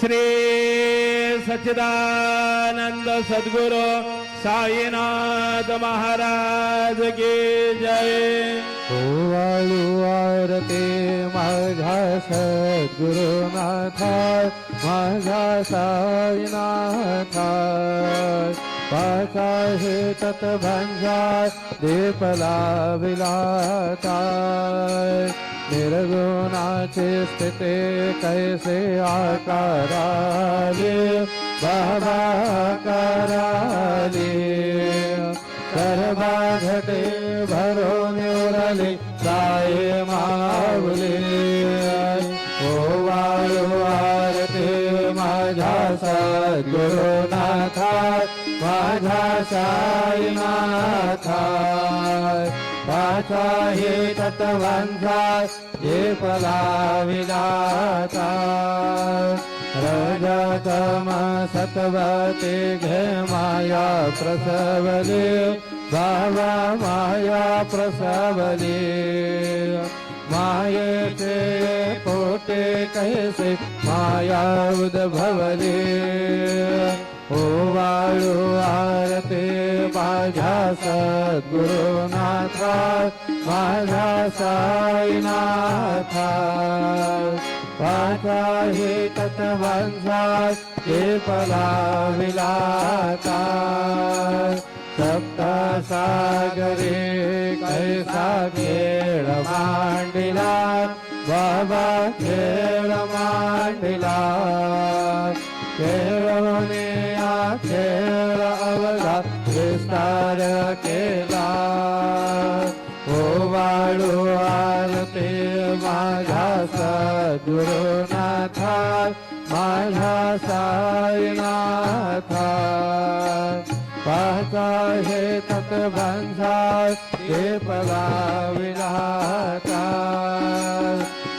श्री सच्चिदानंद सद्गुरु साईनाथ महाराज की जय। ओवाळू आरते माझ्या सद्गुरुनाथा माझा साईनाथा। पाचा हे तत्भंजा दीपला विलाता। निर्गुणाचे स्थिते कैसे आकाराले? बाबा कराले सर्वा घटे भरून उरले साये मावले ओ वायू आरते माझा सद्गुरुनाथा माझा साईनाथा। पाचाही तत्वंसा तत्वंजा हे पलाविलाता रजतम सत्वते घे माया प्रसवले बाबा माया प्रसवले। मायेचे पोटे कैसे माया उद्भवले। ओ वाळू आरते माझ्या सद्गुरुना। माझा साईनाथा पाचा हे तत्वांचा हे पलाविलाता सप्ता सागरे कैसा खेळ मांडिला बाबा खेळ मांडिला खेळवणे या खेळ अवघा विस्तार केला. सद्गुरुनाथा माझा साईनाथा पाहता हे तत्वंसा हे पलाविलाता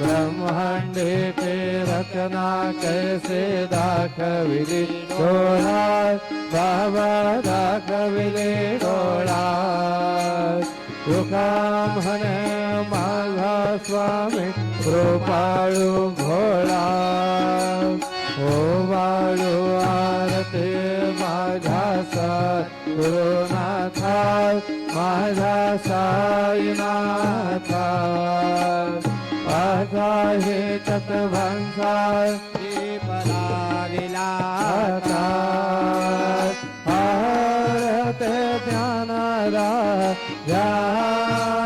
ब्रह्मांडे ते रचना कैसे दाखविली डोळा बाबा दाखविले डोळा तुका म्हण माझा स्वामी कृपाळू भोळा ओ बाळू आरते माझा सद्गुरुनाथा माझा साईनाथा. माझा हे तत्वंसा पराविला भारते ज्ञानरा ज्ञान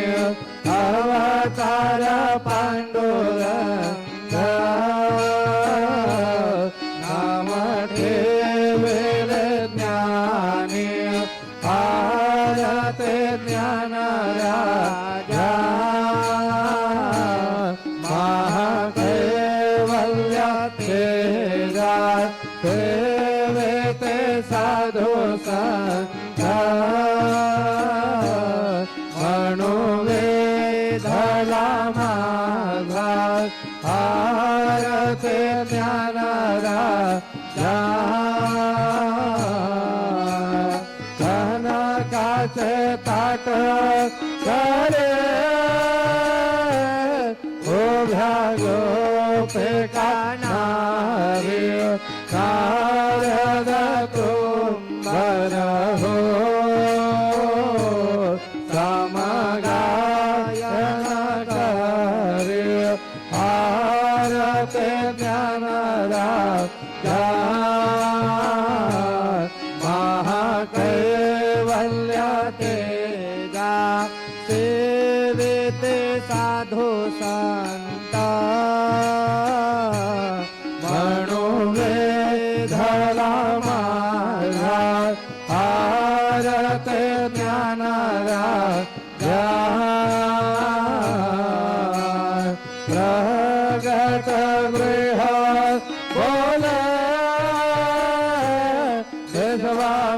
वेधला माझा आरते ज्ञान ज्ञान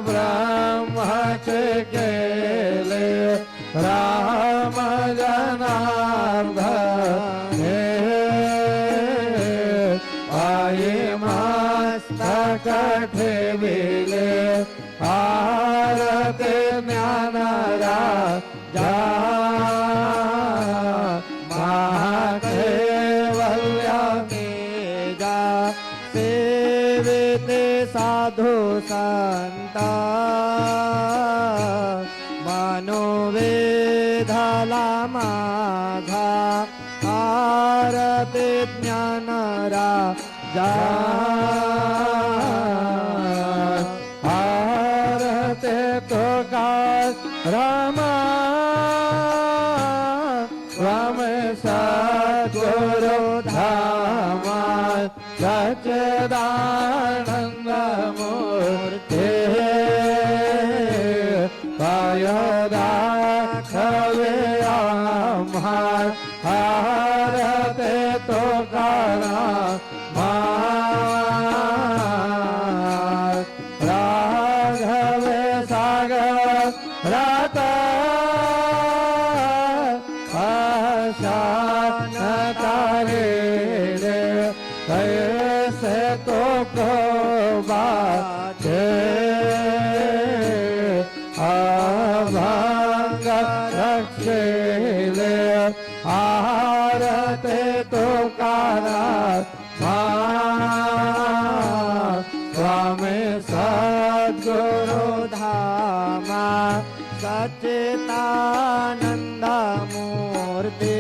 ब्रह्माचे केले राम जनार्दन मनोवेधाला माझा आरते ज्ञानरा जा न्द मोर्ते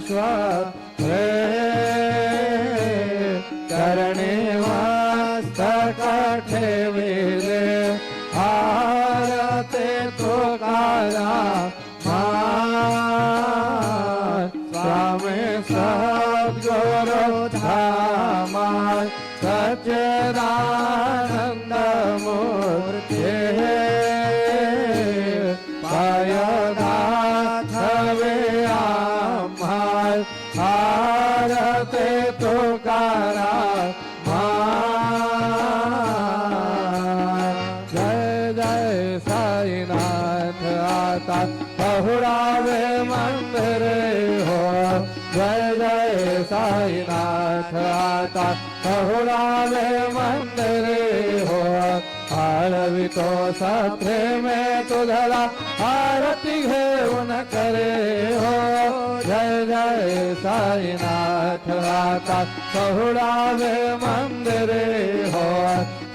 સ્વ હે आता मंदिर हो आरवी तो सत्रे तुझला आरती घेऊन करे हो. जय जय साईनाथ आता बहुरावे मंदिरे हो.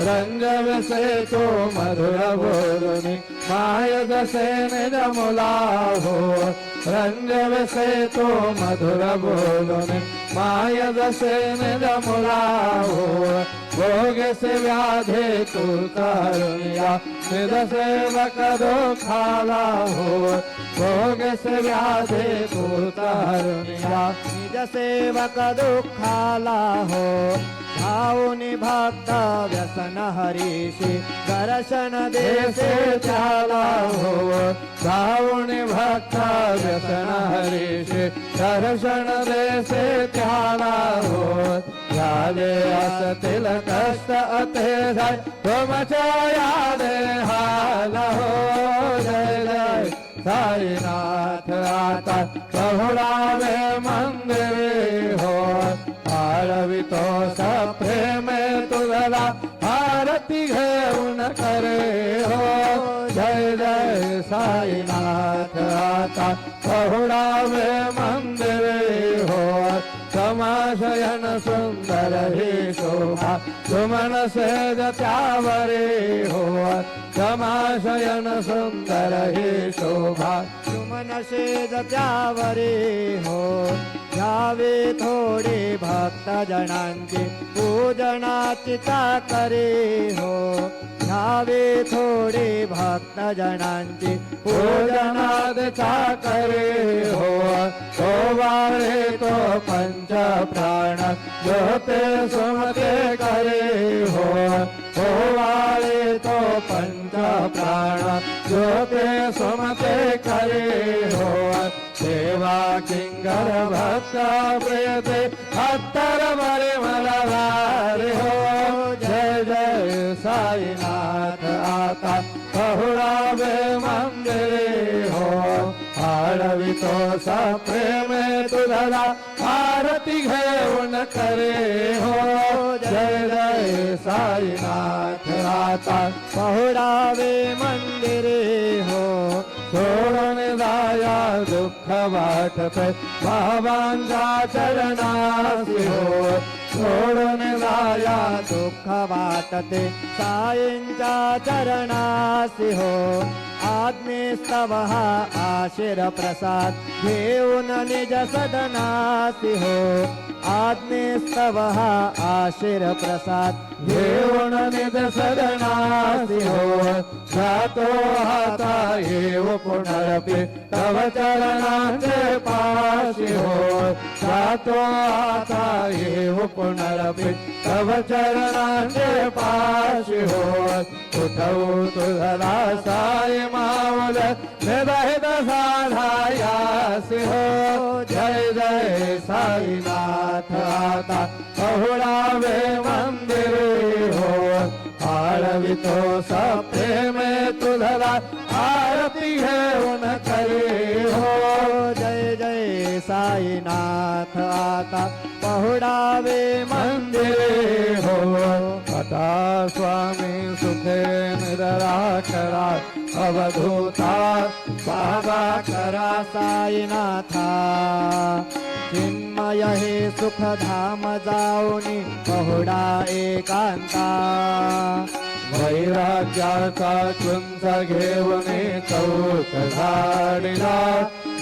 रंग से तो मधुर बोलनी माय दसे निज मुला हो. रंग से तो मधुर बोलनी माय दसे निज भोग से व्याधे तू करुणिया निज सेवक खाला हो भोग से व्याधे तू करुणिया निज सेवक दुःखाला हो भाऊनि भक्त व्यसन हरीशी दर्शन देशे चाला हो भावने भक्ता व्यसन हरीश दर्शन देशे त्याला हो राजे असतील कष्ट अते जाय तुमच्या दे हाल हो जय जय साईनाथ आता बहुरावे मंदिर जय साईनाथ आता पहुडावे मंदिर हो समाशयन सुंदर हे शोभा सुमन सेज त्यावरे हो समाशयन सुंदर हे शोभा सुमन शेज त्यावरे हो यावे थोडे भक्तजनांची पूजनाची चाकरे हो. यावे थोडे भक्तजनांची पूजनाद चाकरे हो. तो वारे तो पंच प्राण जो ते सुमते करे हो. तो वारे तो पंच प्राण जो ते सुमते करे हो. सेवा किंग गर्भाचा प्रयते हत्तर मरे मला वारे हो। जय जय साईनाथ आता पहुळावे मंदिरे हो। आळवितो सा प्रेमे तुझला आरती घेऊन करे हो। जय जय साईनाथ आता पहुडावे मंदिरे हो। सोडून जाया दुःख वाटते बाबांच्या चरणासी हो सोडून जाया दुःख वाटते साईंच्या चरणासी हो आज्ञेस्तव हा आशिर प्रसाद घेऊन निज सदनासी हो। आज्ञेस्तव हा आशिर प्रसाद घेऊन निज सदनासी हो। जातो हाता येव पुनरपी तव चरणाचे पाशी हो। जातो हाता येव पुनरपि तव चरणाचे पाशी होत. उठवू तुझला साय मावल निदहित साधायासि हो. जय जय साईनाथ. आता बहुळावे मंदिरे हो. आळवितो सप्रेमे तुझला. आरती घेऊन करे हो. साईनाथ आता पहुडावे मंदिरे हो. आता स्वामी सुखे निरा करा अवधूता बाबा करा साईनाथा. चिन्मय हे सुखधाम जाऊनी पहुडा एकांता. वैराग्याचा चुंच घेऊन चौक झाडिला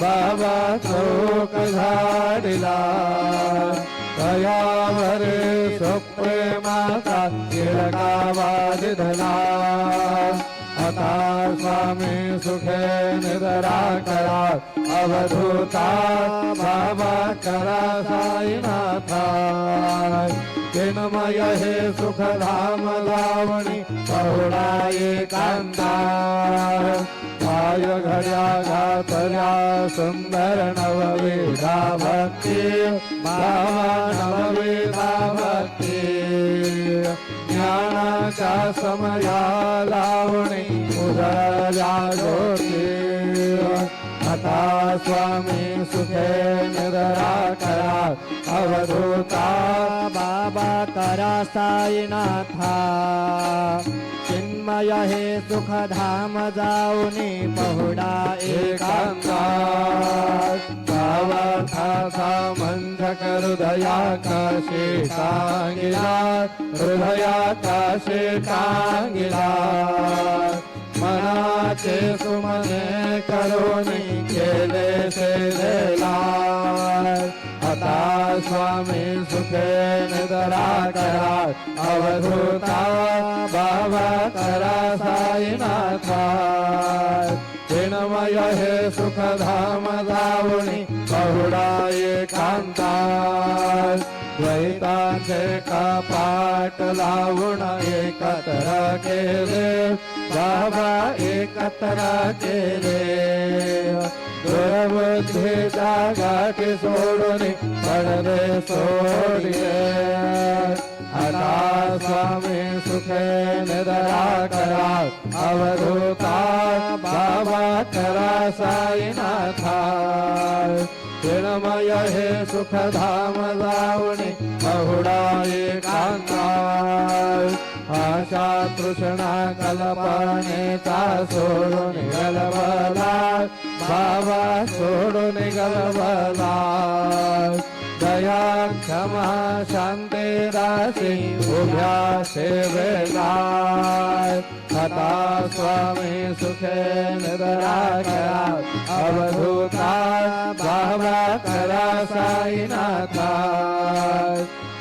बाबा चौक झाडिला. कयावर सुप्रेमाचा गिळगावा दिधला आता स्वामी सुखे निदरा करा. अवधूता बाबा करा साईनाथा. चिन्मय हे सुखधाम लावणी पहुडा एकांता पाय घड्या घातल्या सुंदर नवविधा भक्ती बाबा नवविधा भक्ती ज्ञानाच्या समया लावणी उजळल्या ज्योती आता स्वामी सुखे निदरा करा अवधूता बाबा करा साईनाथा चिन्मय हे सुखधाम जाऊनी पहुडा एकांता. गावाचा हृदया काशे कांगिला हृदया काशे कांगिला मनाचे सुमने करोनी केले से देला. स्वामी सुखेन निदरा करा अवधूता बाबा करा साईनाथा चिन्मय हे सुखधाम धावणी बहुडा एकांता द्वैताचे कपाट लावून एकत्र केले बाबा एकत्र केले. दुर्बुद्धीचा गाठी सोडून पडदे सोडिले आता स्वामी सुखे निदरा करा अवधूता बाबा करा साईनाथा. चिन्मय हे सुखधाम लावणी बहुडा एकांता आशा तृष्णा कल्पनेचा सोडून गलबला. बाबा सोडून गलबला दया क्षमा शांते राशी उभ्या सेवेला. आता स्वामी सुखे निराकरा अवधूता बाबा करा साईनाथा.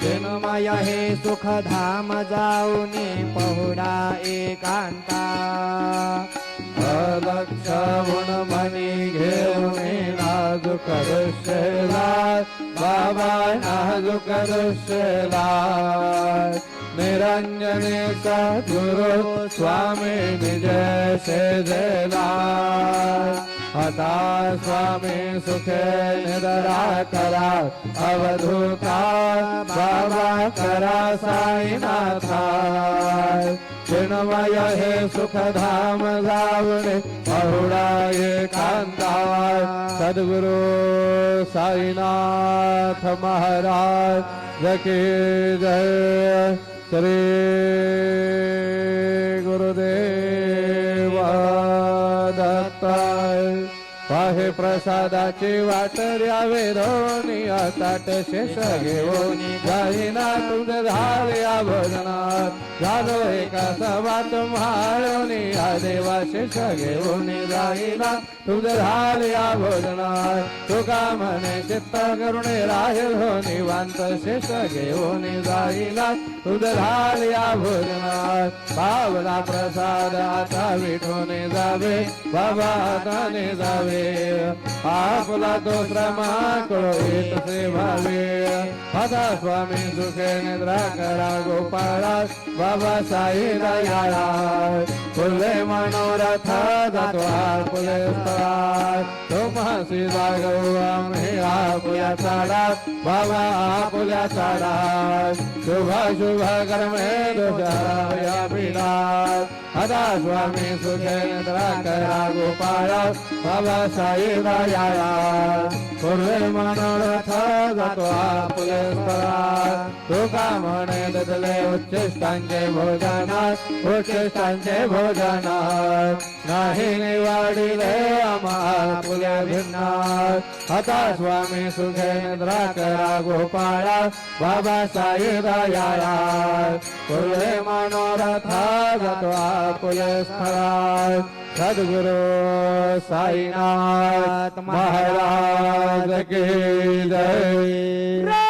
चिन्मय हे सुखधाम जाऊनी पहुडा एकांता. अलक्ष मनी घेऊन नाजूक दृश्यला बाबा नाजूक दृश्यला निरंजने सद्गुरु स्वामी निज सेजला आता स्वामी सुखे निदरा करा अवधूता बाबा करा साईनाथा चिन्मय हे सुखधाम जावणे पहुडा एकांता सद्गुरु साईनाथ महाराज की जय श्री गुरुदेव। हे प्रसादाची वाट द्यावे रोनी ताट शेष घेऊन जाईना तुझ झाल्या भजनात. झालो एका सभात म्हाळोनी हा देवा शेष घेऊन जाईना तुझ झाल्या भजनात. तुका म्हणे चित्त करुणे राहील हो निवांत शेष घेऊन जाईना तुझ झाल्या भजनात. भावना प्रसाद आता विठून जावे बाबा हाताने जावे. आपला तो श्रमाकडो येत से भावे स्वामी सुखे निद्रा करा गोपाळा. बाबा साई दयाळा. फुले मनोरथ जातो फुले स्थळात तो मासी जागव आम्ही आपुल्या चाडात. बाबा आपुल्या चाडात. शुभ शुभ कर्मे दोषाया पीडात आता स्वामी सुखे करा गोपाळा बाबा साई मनोरथ जातो आपले स्थळात तुका म्हणे ददले उच्चिष्टांचे भोजनात उच्चिष्टांचे भोजनात नाही निवाडिले आम्हा फुल्या भिन्नात आता स्वामी सुखे निद्रा करा गोपाळा बाबा साई दयाळा फुले मनोरथ जातो आपले स्थळात सद्गुरु साईनाथ महाराज की जय।